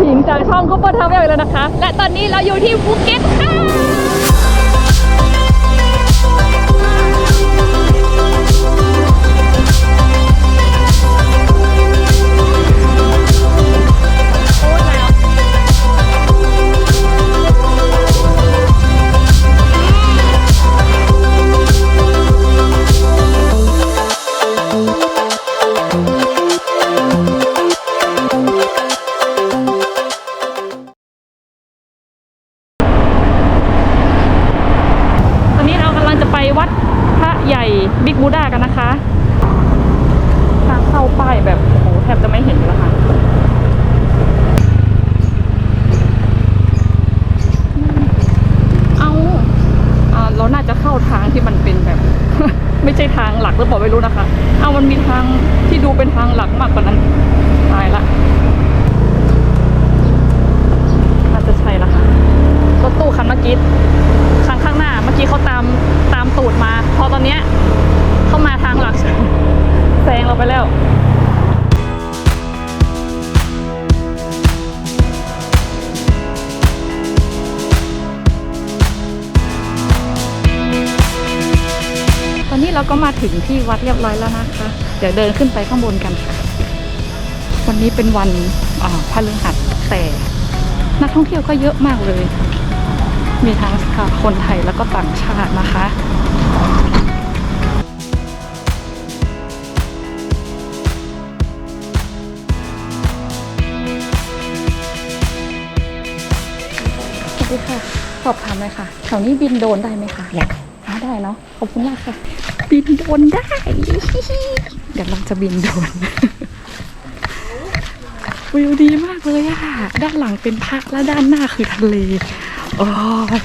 ผิงจากช่องคุปเปอร์ทาวเวลแล้วนะคะ และตอนนี้เราอยู่ที่ภูเก็ตค่ะ วัดพระใหญ่บิ๊กบูดากันนะคะ ทางเข้าป้ายแบบโอ้โหแทบจะไม่เห็นแล้วค่ะเอาเราน่าจะเข้าทางที่มันเป็นแบบ ไม่ใช่ทางหลักหรือเปล่าไม่รู้นะคะ เอามันมีทางที่ดูเป็นทางหลักมากกว่านั้นตายละน่าจะใช่ละค่ะรถตู้คันเมื่อกี้ ข้างหน้า เมื่อกี้เขาตามตามตูดมา พอตอนเนี้ยเข้ามาทางหลักแซงเราไปแล้วตอนนี้เราก็มาถึงที่วัดเรียบร้อยแล้วนะคะ เดี๋ยวเดินขึ้นไปข้างบนกันค่ะ วันนี้เป็นวันอ่าพฤหัสแต่ นักท่องเที่ยวก็เยอะมากเลย มีทั้งคนไทยแล้วก็ต่างชาตินะคะสวัสดีค่ะ สอบถามเลยค่ะแถวนี้บินโดรนได้ไหมคะอยากได้เนาะขอบคุณมากค่ะ บินโดรนได้ เดี๋ยวเราจะบินโดรนวิวดีมากเลยอะด้านหลังเป็นพระและด้านหน้าคือทะเล โอ้ย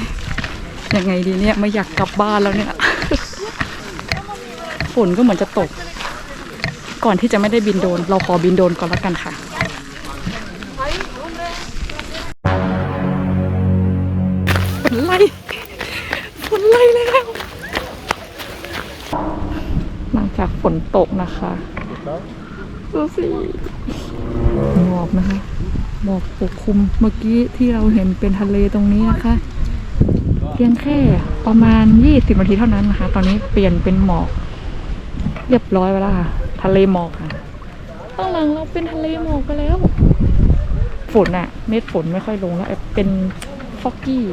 ยังไงดีเนี่ยไม่อยากกลับบ้านแล้วเนี่ย ฝนก็เหมือนจะตก ก่อนที่จะไม่ได้บินโดรนเราขอบินโดรนก่อนแล้วกันค่ะฝนไล่ฝนไล่แล้วหลังจากฝนตกนะคะดูสิหมอกนะคะ หมอกปกคลุมเมื่อกี้ที่เราเห็นเป็นทะเลตรงนี้นะคะ เพียงแค่ประมาณ 20นาทีเท่านั้นนะคะ ตอนนี้เปลี่ยนเป็นหมอกเรียบร้อยไปแล้วค่ะ ทะเลหมอกค่ะข้างหลังเราเป็นทะเลหมอกไปแล้ว ฝนอะเม็ดฝนไม่ค่อยลงแล้วเป็นฟอกกี้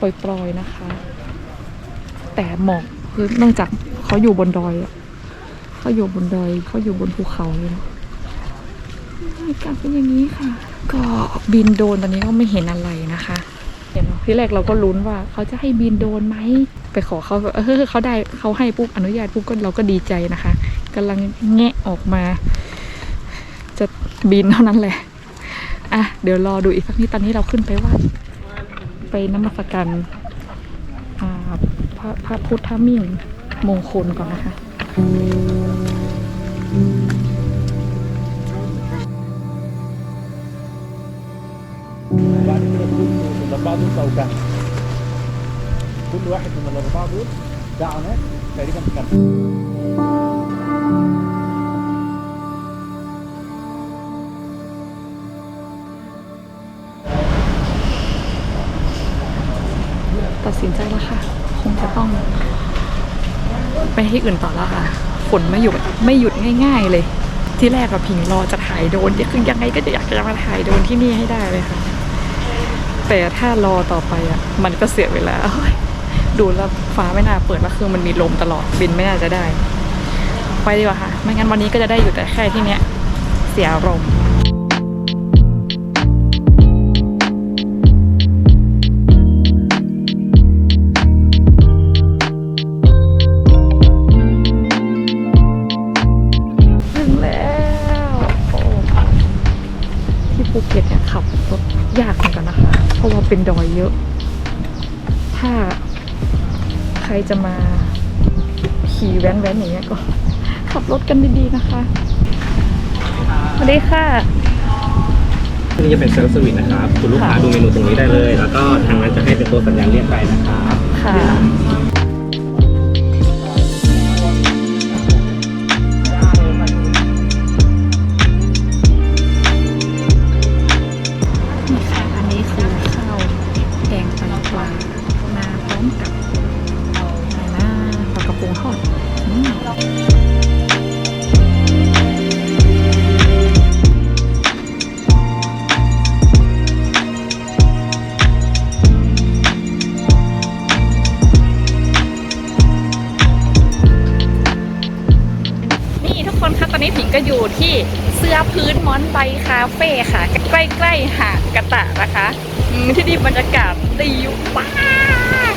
ปล่อยๆนะคะ แต่หมอกคือเนื่องจากเขาอยู่บนดอยอะเขาอยู่บนดอยเขาอยู่บนภูเขาเลยนะ อากาศเป็นอย่างนี้ค่ะ ก็บินโดนตอนนี้ก็ไม่เห็นอะไรนะคะเห็นที่แรกเราก็ลุ้นว่าเขาจะให้บินโดนไหมไปขอเขาเออเขาได้เขาให้ปุ๊บอนุญาตปุ๊บก็เราก็ดีใจนะคะกำลังแงะออกมา จะบินเท่านั้นแหละอะเดี๋ยวรอดูอีกสักนิดตอนนี้เราขึ้นไปไหว่าไปนมัสการพระพระพุทธมิ่งมงคลก่อนนะคะ الاربعه دول اوجاع كل واحد من الاربعه دول ده عناق تقريبا كام ตัดสินใจแล้วค่ะ คงจะต้อง ไปที่อื่นต่อแล้วค่ะ ฝนไม่หยุดไม่หยุดง่าย ๆ เลย ที่แรกกับพิงรอจะถ่ายโดรนเนี่ยคือยังไงก็จะอยากจะมาถ่ายโดรนที่นี่ให้ได้เลยค่ะ แต่ถ้ารอต่อไปอะ มันก็เสียเวลา ดูแล้วฟ้าไม่น่าเปิดแล้วคือมันมีลมตลอดบินไม่น่าจะได้ ไปดีกว่าค่ะ ไม่งั้นวันนี้ก็จะได้อยู่แต่แค่ที่เนี้ยเสียลม จะมาขี่แว้นๆอย่างเงี้ยก็ขับรถกันดีๆนะคะสวัสดีค่ะ นี่จะเป็นเซลฟ์สวิตนะครับ คุณลูกค้าค่ะดูเมนูตรงนี้ได้เลย แล้วก็ทางนั้นจะให้เป็นตัวสัญญาณเรียกไปนะครับ ค่ะ ที่นี่บรรยากาศดีมาก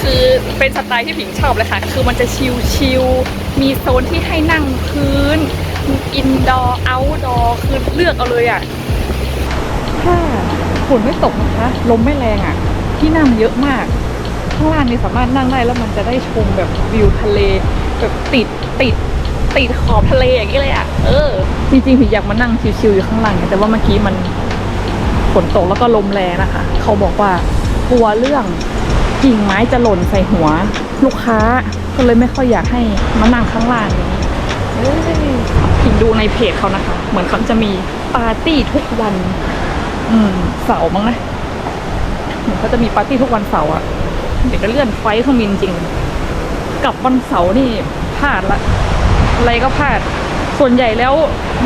คือเป็นสไตล์ที่ผิงชอบเลยค่ะ คือมันจะชิลๆ มีโซนที่ให้นั่งพื้น อินดอร์เอาท์ดอร์คือเลือกเอาเลยอะ ถ้าฝนไม่ตกนะคะ ลมไม่แรงอะ ที่นั่งเยอะมาก ข้างล่างนี่สามารถนั่งได้แล้วมันจะได้ชมแบบวิวทะเล แบบติดติดติดขอบทะเลอย่างนี้เลยอะ เออ จริงๆผิงอยากมานั่งชิวๆอยู่ข้างล่างไงแต่ว่าเมื่อกี้มัน ฝนตกแล้วก็ลมแรงนะคะ เขาบอกว่ากลัวเรื่องกิ่งไม้จะหล่นใส่หัว ลูกค้าก็เลยไม่ค่อยอยากให้มานั่งข้างล่างนี้เอ้ยผิงดูในเพจเขานะคะ เหมือนเขาจะมีปาร์ตี้ทุกวัน อืมเสาร์มั้งนะเหมือนเขาจะมีปาร์ตี้ทุกวันเสาร์อะเดี๋ยวก็เลื่อนไฟล์เครื่องบินจริง กับวันเสาร์นี่พลาดละ อะไรก็พลาด ส่วนใหญ่แล้ว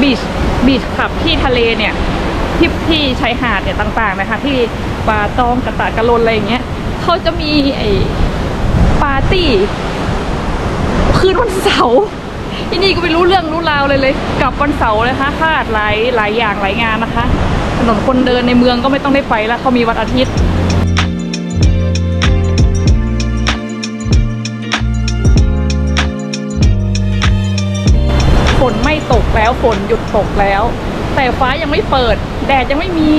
บีชบีชขับที่ทะเลเนี่ย ที่ที่ชายหาดเนี่ยต่างๆนะคะ ที่ป่าตองกระตะกระลนอะไรอย่างเงี้ยเขาจะมีไอ้ปาร์ตี้คืนวันเสาร์ที่นี่ก็ไม่รู้เรื่องรู้ราวเลยเลยกลับวันเสาร์เลยค่ะพลาดหลายหลายอย่างหลายงานนะคะ ถนนคนเดินในเมืองก็ไม่ต้องได้ไปแล้วเขามีวันอาทิตย์ฝนไม่ตกแล้วฝนหยุดตกแล้ว แต่ฟ้ายังไม่เปิด แดดยังไม่มี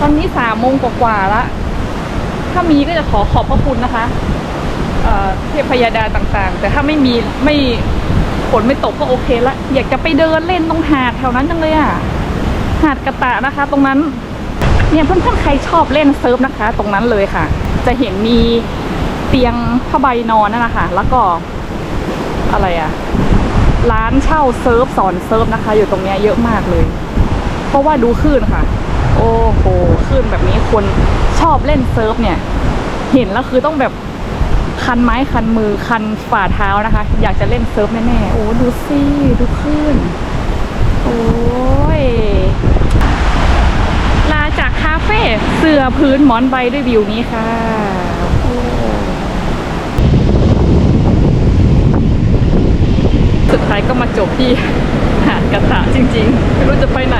ตอนนี้สามโมงกว่าๆละถ้ามีก็จะขอขอบพระคุณนะคะเเทพยดาต่างๆ แต่ถ้าไม่มีไม่ฝนไม่ตกก็โอเคละอยากจะไปเดินเล่นตรงหาดแถวนั้นจังเลยอะ หาดกระตะนะคะ ตรงนั้น เนี่ยเพื่อนๆใครชอบเล่นเซิร์ฟนะคะ ตรงนั้นเลยค่ะ จะเห็นมีเตียงผ้าใบนอนนั่นนะคะแล้วก็อะไรอะ ร้านเช่าเซิร์ฟสอนเซิร์ฟนะคะ อยู่ตรงเนี้ยเยอะมากเลย เพราะว่าดูคลื่นค่ะ โอ้โหคลื่นแบบนี้คนชอบเล่นเซิร์ฟเนี่ย เห็นแล้วคือต้องแบบคันไม้คันมือคันฝ่าเท้านะคะ อยากจะเล่นเซิร์ฟแน่ๆโอ้ดูสิดูคลื่นโอ้ยลาจากคาเฟ่เสือพื้นหมอนใบด้วยวิวนี้ค่ะโอ้ สุดท้ายก็มาจบที่หาดกระตะจริงๆไม่รู้จะไปไหน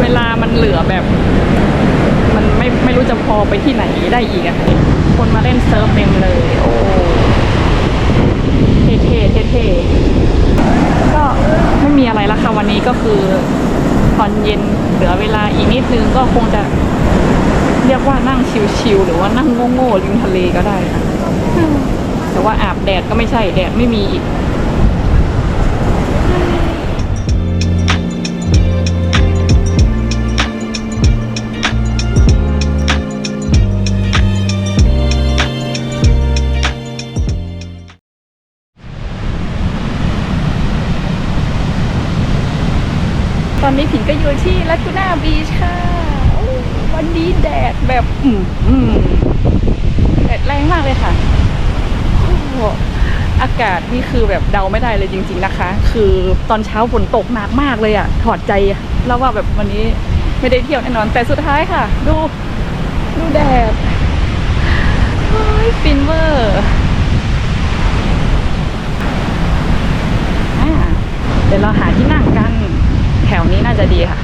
เวลามันเหลือแบบ มันไม่ไม่รู้จะพอไปที่ไหนได้อีกอะคนมาเล่นเซิร์ฟเต็มเลย โอ้เท่ๆเท่ๆก็ไม่มีอะไรละค่ะวันนี้ก็คือตอนเย็นเหลือเวลาอีกนิดนึงก็คงจะเรียกว่านั่งชิลๆหรือว่านั่งโง่ๆริมทะเลก็ได้ค่ะ แต่ว่าอาบแดดก็ไม่ใช่แดดไม่มีอีกตอนนี้ผิงก็อยู่ที่ลากูน่าบีชค่ะ วันนี้แดดแบบ อืมอืมแดดแรงมากเลยค่ะ อากาศนี่คือแบบเดาไม่ได้เลยจริง ๆนะคะ คือตอนเช้าฝนตกหนักมากเลยอะถอดใจแล้วว่าแบบวันนี้ไม่ได้เที่ยวแน่นอน แต่สุดท้ายค่ะ ดู ดูแดดโอ้ยฟินเวอร์อ่าเดี๋ยวเราหาที่นั่งกัน แถวนี้น่าจะดีค่ะ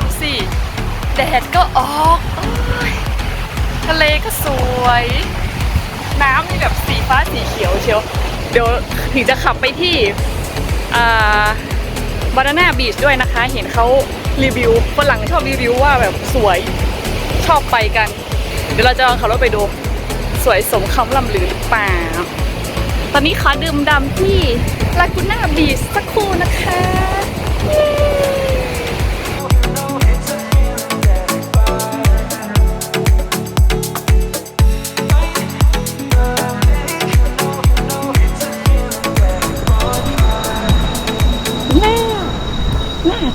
ดูสิ แดดก็ออกอทะเลก็สวย น้ำนี่แบบสีฟ้าสีเขียวเชียว เดี๋ยวถึงจะขับไปที่อ่าบานาน่าบีชด้วยนะคะ เห็นเขารีวิวฝรั่งชอบรีวิวว่าแบบสวยชอบไปกัน เดี๋ยวเราจะลองขับรถไปดู สวยสมคำล่ำลือหรือเปล่า ตอนนี้ขอดื่มดำที่ลากูน่าบีชสักครู่นะคะ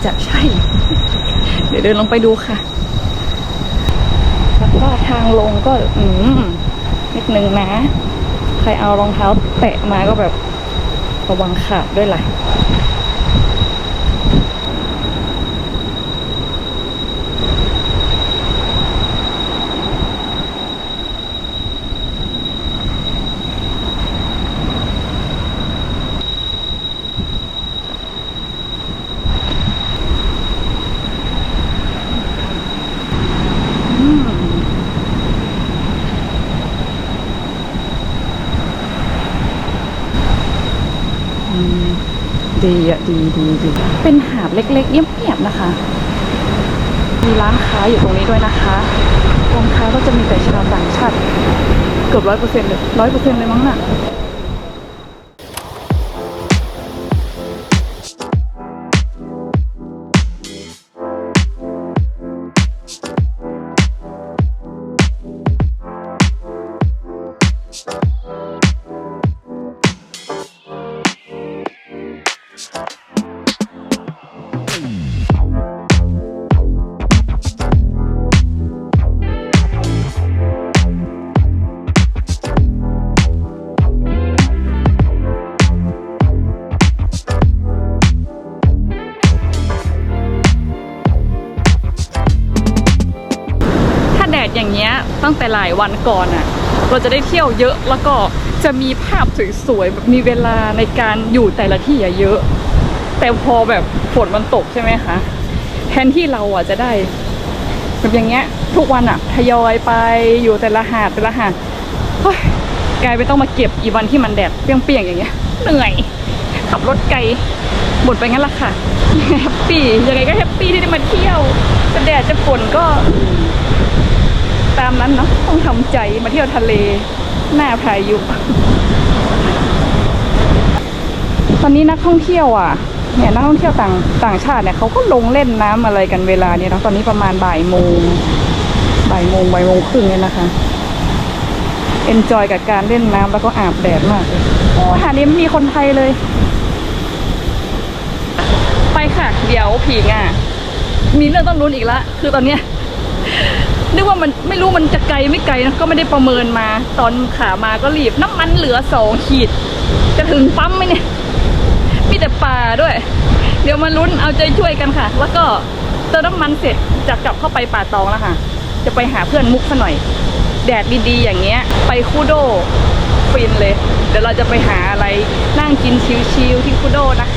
จะใช่ เดี๋ยวเดินลงไปดูค่ะ แล้วก็ทางลงก็ อืมนิดนึงนะ ใครเอารองเท้าแตะมาก็แบบระวังขาดด้วยล่ะ ดีอะดีดีดีเป็นหาดเล็กๆเงียบๆนะคะ มีร้านค้าอยู่ตรงนี้ด้วยนะคะร้านค้าก็จะมีแต่ชาวต่างชาติ เกือบร้อยเปอร์เซ็นต์เลยร้อยเปอร์เซ็นต์เลยมั้งน่ะ หลายวันก่อนอะเราจะได้เที่ยวเยอะแล้วก็จะมีภาพสวยๆแบบมีเวลาในการอยู่แต่ละที่เยอะ แต่พอแบบฝนมันตกใช่ไหมคะแทนที่เราอะจะได้แบบอย่างเงี้ย ทุกวันอะทยอยไปอยู่แต่ละหาดแต่ละหาดเฮ้ยกลายเป็นต้องมาเก็บอีวันที่มันแดดเปรี้ยงๆอย่างเงี้ยเหนื่อย ขับรถไกลบ่นไปงั้นละค่ะแฮปปี้ยังไงก็แฮปปี้ที่ได้มาเที่ยวจะแดดจะฝนก็ ตามนั้นเนาะต้องทำใจมาเที่ยวทะเลหน้าพายุ ตอนนี้นักท่องเที่ยวอะเนี่ยนักท่องเที่ยวต่างต่างชาติเนี่ยเขาก็ลงเล่นน้ำอะไรกันเวลาเนี่ยนะตอนนี้ประมาณบ่ายโมงบ่ายโมงบ่ายโมงครึ่งเนี่ยนะคะเอนจอยกับการเล่นน้ำแล้วก็อาบแดดมากโอ้หาดนี้ไม่มีคนไทยเลย ไปค่ะ เดี๋ยวผีง่ะ มีเรื่องต้องลุ้นอีกละคือตอนเนี้ย นึกว่ามันไม่รู้มันจะไกลไม่ไกลนะก็ไม่ได้ประเมินมา ตอนขามาก็รีบน้ำมันเหลือสองขีด จะถึงปั๊มไหมเนี่ย มีแต่ป่าด้วย เดี๋ยวมาลุ้นเอาใจช่วยกันค่ะ แล้วก็เติมน้ำมันเสร็จจะกลับเข้าไปป่าตองแล้วค่ะ จะไปหาเพื่อนมุกซะหน่อย แดดดีๆอย่างเงี้ย ไปคูโดฟินเลย เดี๋ยวเราจะไปหาอะไรนั่งกินชิลๆที่คูโดนะคะ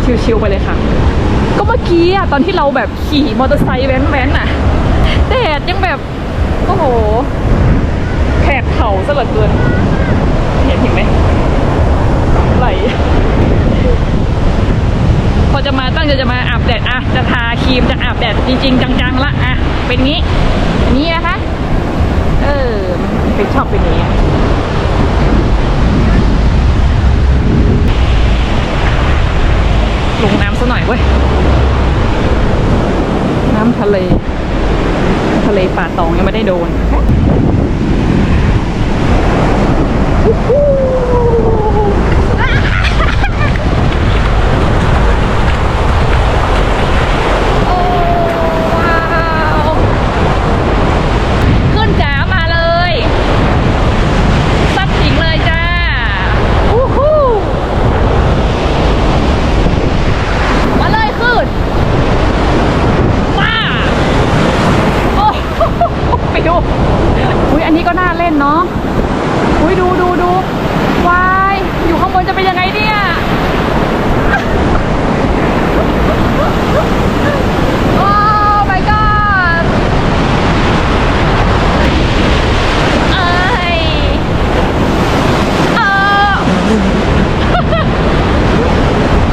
แบบชิลๆไปเลยค่ะ ก็เมื่อกี้อะตอนที่เราแบบขี่มอเตอร์ไซค์แว้นๆอะแดดยังแบบโอ้โหแผดเข่าซะเหลือเกินเห็นเห็นไหมไหลพอจะมาตั้งใจจะมาอาบแดดอะจะทาครีมจะอาบแดดจริง ๆ จังๆละอะเป็นงี้นี้นะคะ เออเป็นชอบเป็นงนี้ ลงน้ำซะหน่อยเว้ย น้ำทะเล ทะเลป่าตองยังไม่ได้โดน โอ้ว้าวขึ้นจ๋ามาเลยซัดถิงเลยจ้าอู้หูมาเลยขึ้นมาโอ้ปิวอุ้ยอันนี้ก็น่าเล่นเนาะอุ้ยดูดูดูวาย อยู่ข้างบนจะเป็นยังไงเนี่ย โอ้ my god เอ้ยเออ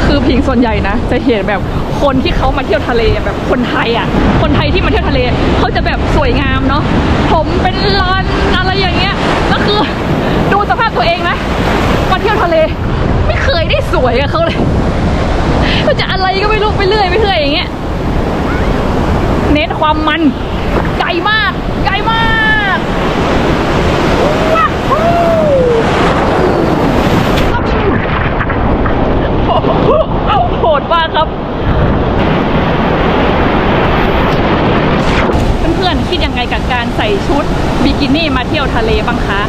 คือพิง ส่วนใหญ่นะ จะเห็นแบบคนที่เขามาเที่ยวทะเลแบบคนไทยอะ คนไทยที่มาเที่ยวทะเลเขาจะแบบสวยงามเนาะผมเป็นลอนอะไรอย่างเงี้ยก็คือดูสภาพตัวเองนะมาเที่ยวทะเล ไม่เคยได้สวยกับเขาเลยก็จะอะไรก็ไม่รู้ไปเรื่อยไปเรื่อยอย่างเงี้ยเน้นความมันไกลมากไกลมากว้าวโหดมากครับ เพื่อนๆคิดยังไงกับการใส่ชุดบิกินี่มาเที่ยวทะเลบ้างคะ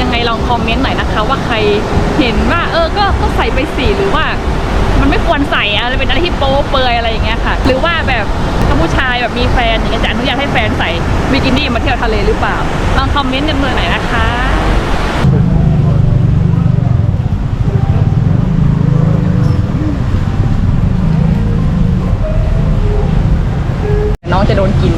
ยังไงลองคอมเมนต์หน่อยนะคะ ว่าใครเห็นว่า เออ ก็ก็ใส่ไปสิหรือว่า มันไม่ควรใส่อะไรเป็นอะไรที่โป๊เปลือยอะไรอย่างเงี้ยค่ะ หรือว่าแบบถ้าผู้ชายแบบมีแฟนอย่างเงี้ยจะอนุญาตให้แฟนใส่บิกินี่มาเที่ยวทะเลหรือเปล่า ลองคอมเมนต์กันมาหน่อยนะคะ น้อง จะโดนกิน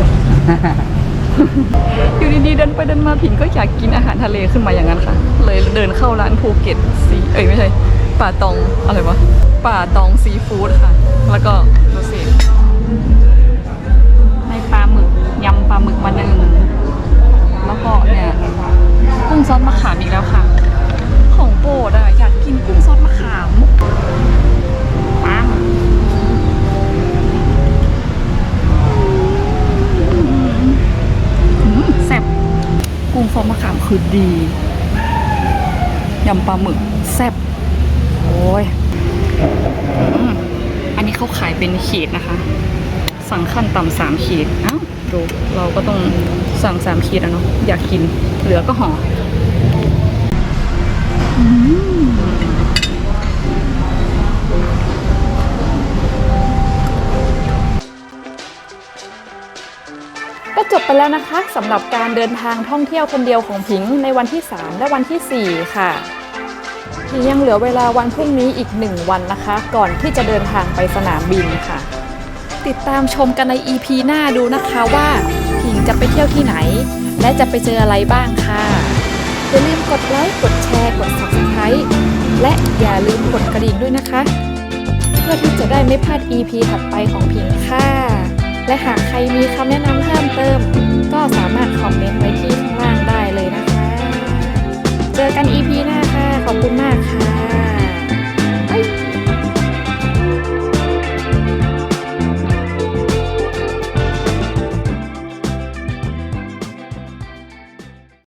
อยู่ดีๆเดินไปเดินมาผิงก็อยากกินอาหารทะเลขึ้นมาอย่างนั้นค่ะ เลยเดินเข้าร้านภูเก็ตซีเอ้ยไม่ใช่ ป่าตองอะไรวะป่าตองซีฟู้ดค่ะ แล้วก็ดูสิให้ปลาหมึกยำปลาหมึกมาหนึ่งแล้วก็เนี่ยกุ้งซอสมะขามอีกแล้วค่ะ ของโปรดอะอยากกินกุ้งซอสมะขาม กุ้งซอสมะขามคือดียำปลาหมึกแซ่บโอ้ยอันนี้เขาขายเป็นขีดนะคะ สั่งขั้นต่ำสามขีดอ้าดูเราก็ต้องสั่งสามขีดอะเนาะอยากกินเหลือก็ห่อ ไปแล้วนะคะสำหรับการเดินทางท่องเที่ยวคนเดียวของพิงในวันที่ 3 และวันที่ 4 ค่ะพิงยังเหลือเวลาวันพรุ่งนี้อีก 1 วันนะคะ ก่อนที่จะเดินทางไปสนามบินค่ะ ติดตามชมกันใน EP หน้าดูนะคะว่าพิงจะไปเที่ยวที่ไหน และจะไปเจออะไรบ้างค่ะอย่าลืมกดไลค์กดแชร์กด Subscribe และอย่าลืมกดกระดิ่งด้วยนะคะ เพื่อที่จะได้ไม่พลาด EP ถัดไปของพิงค่ะ และหากใครมีคำแนะนำเพิ่มเติม ก็สามารถคอมเมนต์ไว้ที่ข้างล่างได้เลยนะคะ เจอกัน EP หน้าค่ะ ขอบคุณมากค่ะ Bye.